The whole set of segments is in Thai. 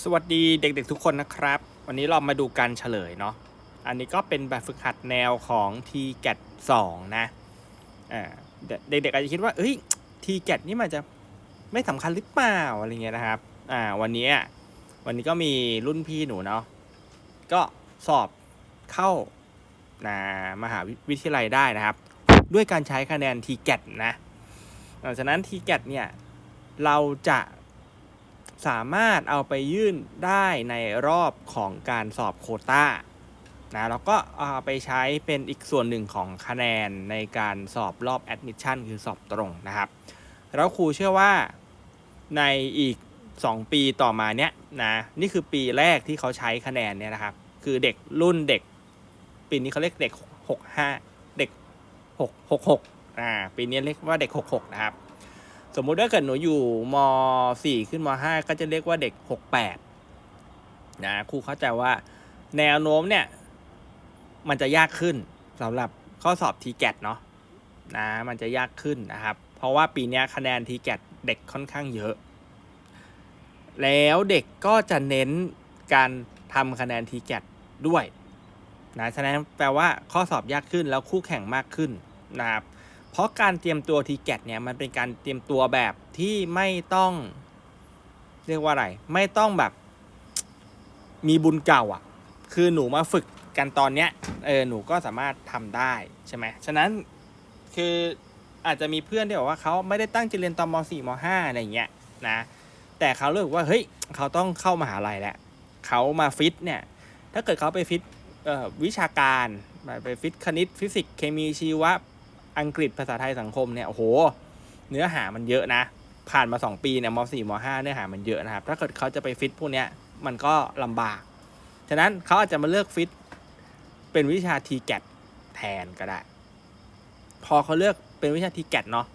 สวัสดีเด็กๆทุกคนนะครับ วันนี้เรามาดูการเฉลยเนาะอันนี้ก็เป็นแบบฝึกหัดแนวของ t g a t 2นะเด็กๆอาจจะคิดว่าเอ้ย t g a t นี่มันจะไม่สำคัญหรือเปล่าอะไรเงี้ยนะครับอ่าวันนี้วันนี้ก็มีรุ่นพี่หนูเนาะก็สอบเข้านะมหาวิทยาลัยได้นะครับ ด้วยการใช้คะแนน t g a t นะหลังจากนั้น t g a t เนี่ยเราจะ สามารถเอาไปยื่นได้ในรอบของการสอบโคต้านะแล้วก็เอาไปใช้เป็นอีกส่วนหนึ่งของคะแนนในการสอบรอบ admission คือสอบตรงนะครับ แล้วครูเชื่อว่าในอีก 2 ปีต่อมาเนี้ยนะนี่คือปีแรกที่เขาใช้คะแนนเนี่ยนะครับ คือเด็กรุ่นเด็ก ปีนี้เขาเรียกเด็ก 65 เด็ก 6 66อ่าปีนี้เรียกว่าเด็ก 66 นะครับ สมมุติถ้าเกิดหนูอยู่ม .4 ขึ้นม .5 ก็จะเรียกว่าเด็ก 68 นะครูเข้าใจว่าแนวโน้มเนี่ย มันจะยากขึ้นสำหรับข้อสอบ t g a t เนาะนะมันจะยากขึ้นนะครับ เพราะว่าปีนี้คะแนน t g a t เด็กค่อนข้างเยอะ แล้วเด็กก็จะเน้นการทำคะแนน t g a t ด้วยนะฉะนั้นแปลว่าข้อสอบยากขึ้นแล้วคู่แข่งมากขึ้นนะครับ เพราะการเตรียมตัว t g a t เนี่ยมันเป็นการเตรียมตัวแบบที่ไม่ต้อง เรียกว่าอะไร ไม่ต้องแบบ มีบุญเก่าอะ่ะ คือหนูมาฝึกกันตอนเนี้ยเออหนูก็สามารถทำได้ใช่ไหมฉะนั้นคืออาจจะมีเพื่อนที่บอกว่าเขาไม่ได้ตั้งใจเรียนตอนม .4 ม .5 อะไรอย่างเงี้ยนะแต่เขาเลือกว่าเฮ้ยเขาต้องเข้ามหาลัยแหละเขามาฟิตเนี่ยถ้าเกิดเขาไปฟิตเอ่อวิชาการไปฟิตคณิตฟิสิกส์เคมีชีวะ อังกฤษภาษาไทยสังคมเนี่ยโอ้โห เนื้อหามันเยอะนะ ผ่านมา 2 ปีเนี่ยม .4 ม .5 เนื้อหามันเยอะนะครับ ถ้าเกิดเขาจะไปฟิตพวกเนี้ยมันก็ลำบาก ฉะนั้นเขาอาจจะมาเลือกฟิตเป็นวิชา t g a t แทนก็ได้ พอเขาเลือกเป็นวิชา t g a t เนาะ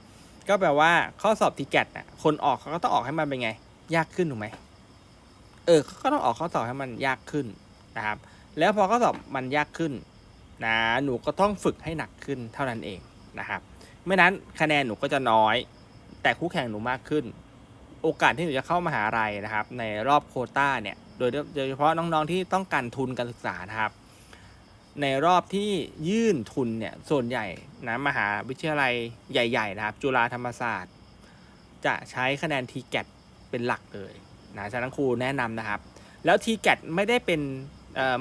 ก็แปลว่าข้อสอบ t g a t น่ะคนออกเขาก็ต้องออกให้มันเป็นไง ยากขึ้นถูกไหมเออเขาก็ต้องออกข้อสอบให้มันยากขึ้นนะครับ แล้วพอข้อสอบมันยากขึ้นนะหนูก็ต้องฝึกให้หนักขึ้นเท่านั้นเอง นะครับไม่นั้นคะแนนหนูก็จะน้อย แต่คู่แข่งหนูมากขึ้น โอกาสที่หนูจะเข้ามหาลัยนะครับ ในรอบโคต้าเนี่ยโดยโดยเฉพาะน้องๆที่ต้องการทุนการศึกษานะครับ ในรอบที่ยื่นทุนเนี่ยส่วนใหญ่นะมหาวิทยาลัยใหญ่ ๆ นะครับ จุฬาธรรมศาสตร์ จะใช้คะแนน t g a t เป็นหลักเลยนะฉะนั้นครูแนะนำนะครับ แล้ว t g a t ไม่ได้เป็น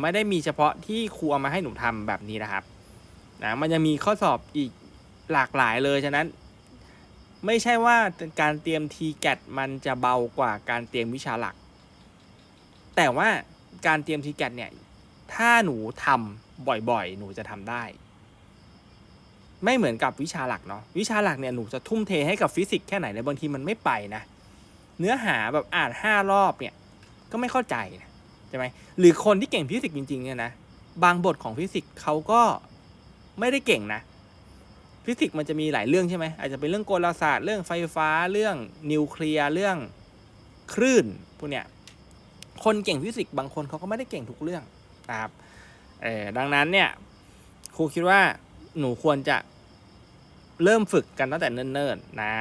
ไม่ได้มีเฉพาะที่ครูเอามาให้หนูทำแบบนี้นะครับนะมันยังมีข้อสอบอีก หลากหลายเลย ฉะนั้น ไม่ใช่ว่าการเตรียม t g a t มันจะเบากว่าการเตรียมวิชาหลัก แต่ว่าการเตรียม t g a t เนี่ย ถ้าหนูทำบ่อยๆ หนูจะทำได้ ไม่เหมือนกับวิชาหลักเนาะ วิชาหลักเนี่ย หนูจะทุ่มเทให้กับฟิสิกส์แค่ไหนเลยบางทีมันไม่ไปนะ เนื้อหาแบบอ่านห้ารอบเนี่ย ก็ไม่เข้าใจนะใช่ไหมหรือคนที่เก่งฟิสิกส์จริงๆเนี่ยนะ บางบทของฟิสิกส์เขาก็ไม่ได้เก่งนะ ฟิสิกส์มันจะมีหลายเรื่องใช่ไหมอาจจะเป็นเรื่องกลศาสตร์เรื่องไฟฟ้าเรื่องนิวเคลียร์เรื่องคลื่นพวกเนี้ยคนเก่งฟิสิกส์บางคนเขาก็ไม่ได้เก่งทุกเรื่องนะครับเออดังนั้นเนี่ยครูคิดว่าหนูควรจะเริ่มฝึกกันตั้งแต่เนิ่นๆนะ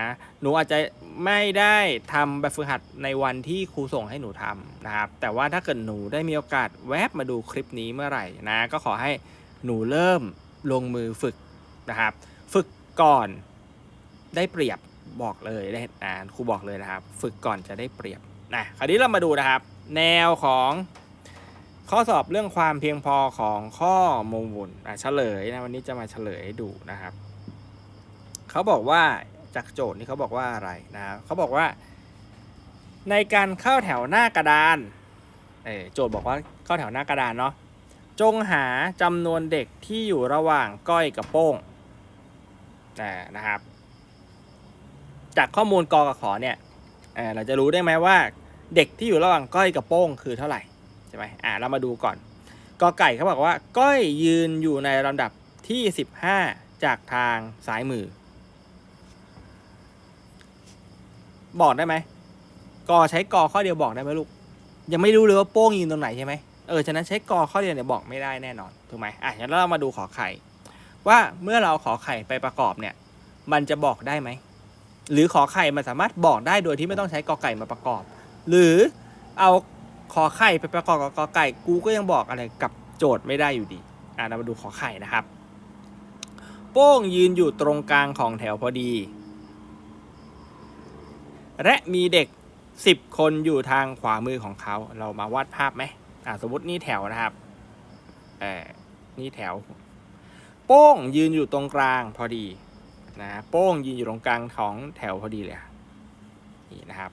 หนูอาจจะไม่ได้ทำแบบฝึกหัดในวันที่ครูส่งให้หนูทำนะครับ แต่ว่าถ้าเกิดหนูได้มีโอกาสแวบมาดูคลิปนี้เมื่อไหร่นะ ก็ขอให้หนูเริ่มลงมือฝึกนะครับ ก่อนได้เปรียบบอกเลยได้อ่านครูบอกเลยนะครับ ฝึกก่อนจะได้เปรียบนะคราวนี้เรามาดูนะครับ แนวของข้อสอบเรื่องความเพียงพอของข้อมูลอะเฉลยนะวันนี้จะมาเฉลยให้ดูนะครับเขาบอกว่าจากโจทย์นี่เขาบอกว่าอะไรนะครับเขาบอกว่า ในการเข้าแถวหน้ากระดานเออโจทย์บอกว่าเข้าแถวหน้ากระดานเนาะจงหาจำนวนเด็กที่อยู่ระหว่างก้อยกับโป้ง นะครับ จากข้อมูลกอกับขอเนี่ยเเราจะรู้ได้ไหมว่า เด็กที่อยู่ระหว่างก้อยกับโป้งคือเท่าไหร่ใช่ไหมอ่าเรามาดูก่อนกอไก่เขาบอกว่า ก้อยยืนอยู่ในลำดับที่ 15 จากทางซ้ายมือ บอกได้ไหมกอใช้กอข้อเดียวบอกได้ไหมลูก ยังไม่รู้เลยว่าโป้งยืนตรงไหนใช่ไหมเออฉะนั้นใช้กอข้อเดียวเนี่ยบอกไม่ได้แน่นอนถูกไหมอะงั้นเรามาดูขอไข่ ว่าเมื่อเราเอาขอไข่ไปประกอบเนี่ย มันจะบอกได้ไหม หรือขอไข่มันสามารถบอกได้โดยที่ไม่ต้องใช้กอไก่มาประกอบ หรือเอาขอไข่ไปประกอบกับกอไก่ กูก็ยังบอกอะไรกับโจทย์ไม่ได้อยู่ดี อะเรามาดูขอไข่นะครับ โป้งยืนอยู่ตรงกลางของแถวพอดี และมีเด็กสิบคนอยู่ทางขวามือของเขา เรามาวาดภาพไหมอะสมมตินี่แถวนะครับ เออนี่แถว โป้งยืนอยู่ตรงกลางพอดีนะโป้งยืนอยู่ตรงกลางของแถวพอดีเลยอะนี่นะครับ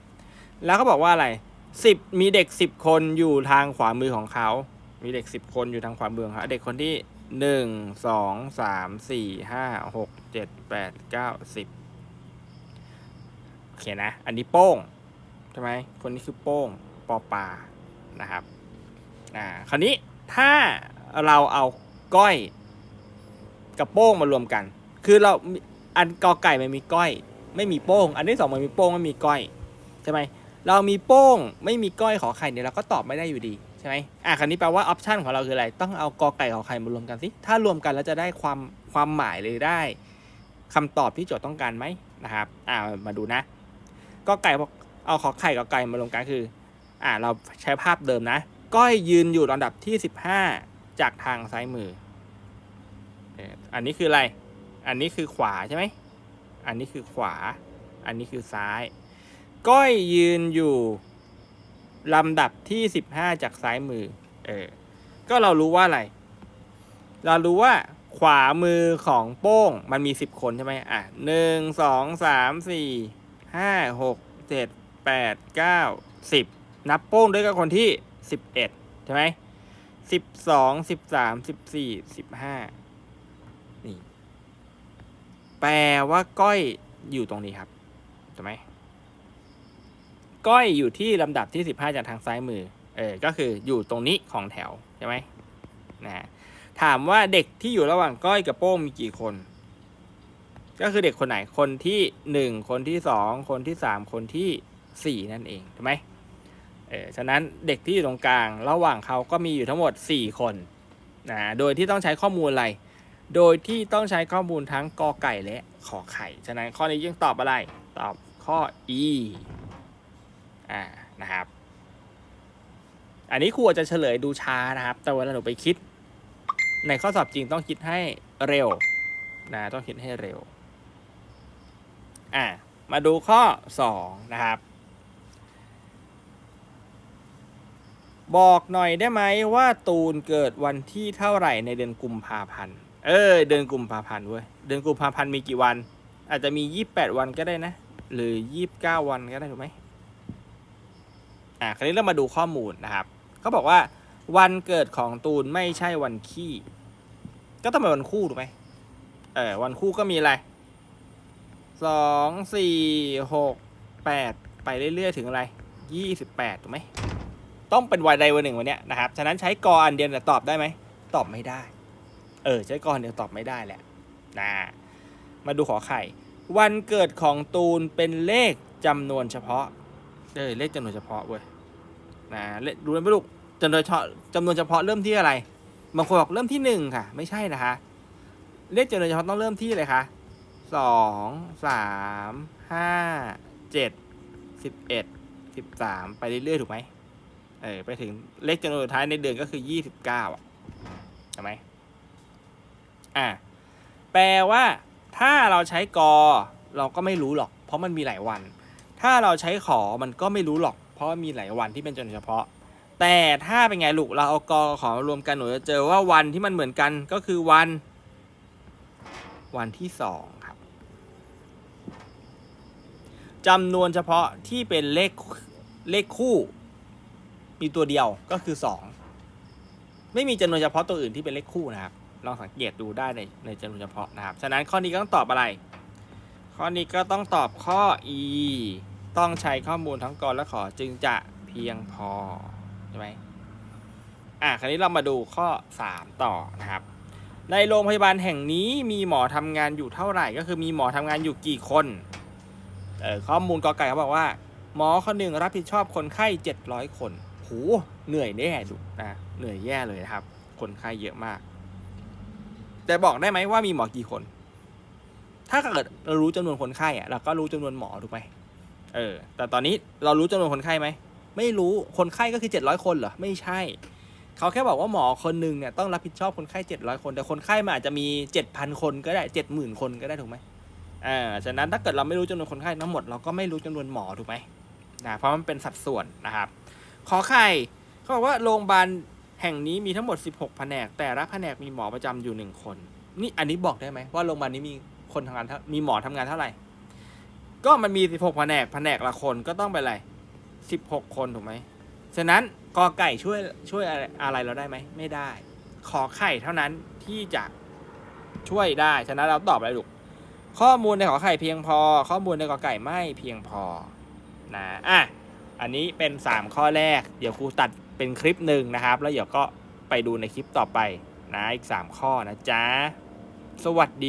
แล้วก็บอกว่าอะไรสิบมีเด็กสิบคนอยู่ทางขวามือของเขา มีเด็กสิบคนอยู่ทางขวามือของเขาเด็กคนที่หนึ่งสองสามสี่ห้าหกเจ็ดแปดเก้าสิบโอเคนะ อันนี้โป้งใช่ไหมคนนี้คือโป้งปอปานะครับอ่าคราวนี้ถ้าเราเอาก้อย กับโป้งมารวมกัน คือเราอันกอไก่มันมีก้อย ไม่มีโป้ง อันที่สองมันมีโป้งไม่มีก้อยใช่ไหมเรามีโป้งไม่มีก้อยขอไข่เนี่ยเราก็ตอบไม่ได้อยู่ดีใช่ไหมอะคราวนี้แปลว่าออปชันของเราคืออะไร ต้องเอากอไก่ขอไข่มารวมกันสิ ถ้ารวมกันแล้วจะได้ความความหมายเลยได้คำตอบที่โจทย์ต้องการไหมนะครับ อ่ามาดูนะกอไก่เอาขอไข่กอไก่มารวมกันคือ อ่าเราใช้ภาพเดิมนะ ก้อยยืนอยู่ลำดับที่ 15 จากทางซ้ายมือ อันนี้คืออะไร อันนี้คือขวาใช่ไหม อันนี้คือขวา อันนี้คือซ้าย ก้อยยืนอยู่ลำดับที่15จากซ้ายมือ เออ ก็เรารู้ว่าอะไร เรารู้ว่าขวามือของโป้งมันมี10คนใช่ไหมอะหนึ่งสองสามสี่ห้าหกเจ็ดแปดเก้าสิบนับโป้งด้วยกับคนที่11ใช่ไหมสิบสองสิบสามสิบสี่สิบห้า แปลว่าก้อยอยู่ตรงนี้ครับถูกไหมก้อยอยู่ที่ลำดับที่สิบห้าจากทางซ้ายมือ เออ ก็คืออยู่ตรงนี้ของแถวใช่ไหมนะถามว่าเด็กที่อยู่ระหว่างก้อยกับโป้งมีกี่คน ก็คือเด็กคนไหน คนที่หนึ่งคนที่สองคนที่สามคนที่สี่นั่นเองถูกไหมเออ ฉะนั้นเด็กที่อยู่ตรงกลาง ระหว่างเขาก็มีอยู่ทั้งหมดสี่คนนะ โดยที่ต้องใช้ข้อมูลอะไร โดยที่ต้องใช้ข้อมูลทั้งกอไก่และขอไข่ ฉะนั้นข้อนี้ยังตอบอะไร ตอบข้อ e อ่า นะครับ อันนี้ครูอาจจะเฉลยดูช้านะครับ แต่เวลาหนูไปคิด ในข้อสอบจริงต้องคิดให้เร็วนะ ต้องคิดให้เร็ว อ่า มาดูข้อ 2 นะครับ บอกหน่อยได้ไหมว่าตูนเกิดวันที่เท่าไหร่ในเดือนกุมภาพันธ์ เออ เดือนกุมภาพันธ์เว้ย เดือนกุมภาพันธ์มีกี่วัน อาจจะมี28วันก็ได้นะ หรือ29วันก็ได้ถูกไหมอ่าคราวนี้เรามาดูข้อมูลนะครับเขาบอกว่า วันเกิดของตูนไม่ใช่วันขี้ ก็ต้องเป็นวันคู่ถูกไหมเออวันคู่ก็มีอะไรสองสี่หกแปดไปเรื่อยๆ ถึงอะไรยี่สิบแปดถูกไหมต้องเป็นวันใดวันหนึ่งวันเนี้ยนะครับ ฉะนั้นใช้กออันเดียวเนี่ตอบได้ไหม ตอบไม่ได้ เออใช้กออันเดียวตอบไม่ได้แหละนะมาดูขอไข่ วันเกิดของตูนเป็นเลขจำนวนเฉพาะเออเลขจำนวนเฉพาะเว้ยนะเลขดูนะลูกจำนวนเฉพาะจำนวนเฉพาะเริ่มที่อะไรบางคนบอกเริ่มที่หนึ่งค่ะ ไม่ใช่นะคะเลขจำนวนเฉพาะต้องเริ่มที่อะไรคะสองสามห้าเจ็ดสิบเอ็ดสิบสามไปเรื่อยๆถูกไหมเออไปถึงเลขจำนวนสุดท้ายในเดือนก็คือยี่สิบเก้าอะใช่ไหม อะแปลว่าถ้าเราใช้กอเราก็ไม่รู้หรอก เพราะมันมีหลายวัน ถ้าเราใช้ขอมันก็ไม่รู้หรอก เพราะมีหลายวันที่เป็นจำนวนเฉพาะ แต่ถ้าเป็นไงลูกเราเอากอขอมารวมกันหนูจะเจอว่าวันที่มันเหมือนกันก็คือวัน วันที่สองครับจำนวนเฉพาะที่เป็นเลขเลขคู่ มีตัวเดียวก็คือสองไม่มีจำนวนเฉพาะตัวอื่นที่เป็นเลขคู่นะครับ ลองสังเกตดูได้ในในจำนวนเฉพาะนะครับ ฉะนั้นข้อนี้ก็ต้องตอบอะไร ข้อนี้ก็ต้องตอบข้อ e ต้องใช้ข้อมูลทั้งกรและขอจึงจะเพียงพอใช่ไหมอะคราวนี้เรามาดูข้อ 3 ต่อนะครับ ในโรงพยาบาลแห่งนี้มีหมอทำงานอยู่เท่าไหร่ ก็คือมีหมอทำงานอยู่กี่คนเออข้อมูลกอไก่เขาบอกว่า หมอคนหนึ่งรับผิดชอบคนไข้ 700 คนโหเหนื่อยแน่ดูนะเหนื่อยแย่เลยนะครับ คนไข้เยอะมาก แต่บอกได้ไหมว่ามีหมอกี่คน ถ้าเกิดเรารู้จำนวนคนไข้อะเราก็รู้จำนวนหมอถูกไหมเออ แต่ตอนนี้เรารู้จำนวนคนไข้ไหม ไม่รู้ คนไข้ก็คือ700คนเหรอ ไม่ใช่ เขาแค่บอกว่าหมอคนหนึ่งเนี่ยต้องรับผิดชอบคนไข้700คน แต่คนไข้มันอาจจะมี7,000คนก็ได้70,000คนก็ได้ถูกไหมอ่า ฉะนั้นถ้าเกิดเราไม่รู้จำนวนคนไข้ทั้งหมดเราก็ไม่รู้จำนวนหมอถูกไหมนะ เพราะมันเป็นสัดส่วนนะครับ ขอไข่เขาบอกว่าโรงพยาบาล แห่งนี้มีทั้งหมด 16 แผนก แต่ละแผนกมีหมอประจำอยู่หนึ่งคน นี่อันนี้บอกได้ไหมว่าโรงพยาบาลนี้มีคนทำงานมีหมอทำงานเท่าไหร่ ก็มันมี 16 แผนก แผนกละคนก็ต้องเป็นอะไร 16 คนถูกไหม ฉะนั้นกอไก่ช่วยช่วยอะไรอะไรเราได้ไหม ไม่ได้ ขอไข่เท่านั้นที่จะช่วยได้ ฉะนั้นเราตอบอะไรลูก ข้อมูลในขอไข่เพียงพอ ข้อมูลในกอไก่ไม่เพียงพอ นะ อะ อันนี้เป็น 3 ข้อแรก เดี๋ยวครูตัด เป็นคลิปหนึ่งนะครับ แล้วเดี๋ยวก็ไปดูในคลิปต่อไปนะอีก 3 ข้อนะจ๊ะ สวัสดี